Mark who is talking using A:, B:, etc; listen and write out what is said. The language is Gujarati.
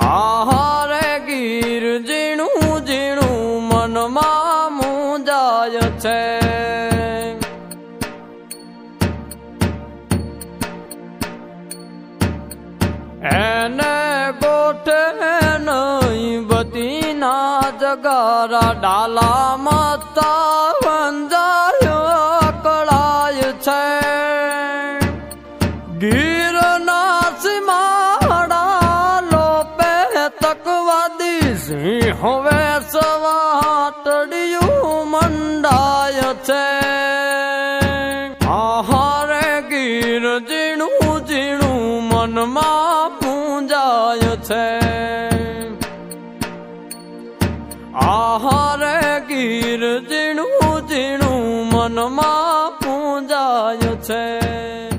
A: આહારે ગીર ઝીણું ઝીણું મનમાં મુંજાય છે. એને ગોઠે નહીં બતીના જગારા ડાલામાં તાવંજાયો કળાય છે. ગીરના સિંહ હવે સવાટડિયું મંડાય છે. આહારે ગીર ઝીણું ઝીણું મનમાં પૂંજાય છે. આહારે ગીર ઝીણું ઝીણું મનમાં પૂંજાય છે.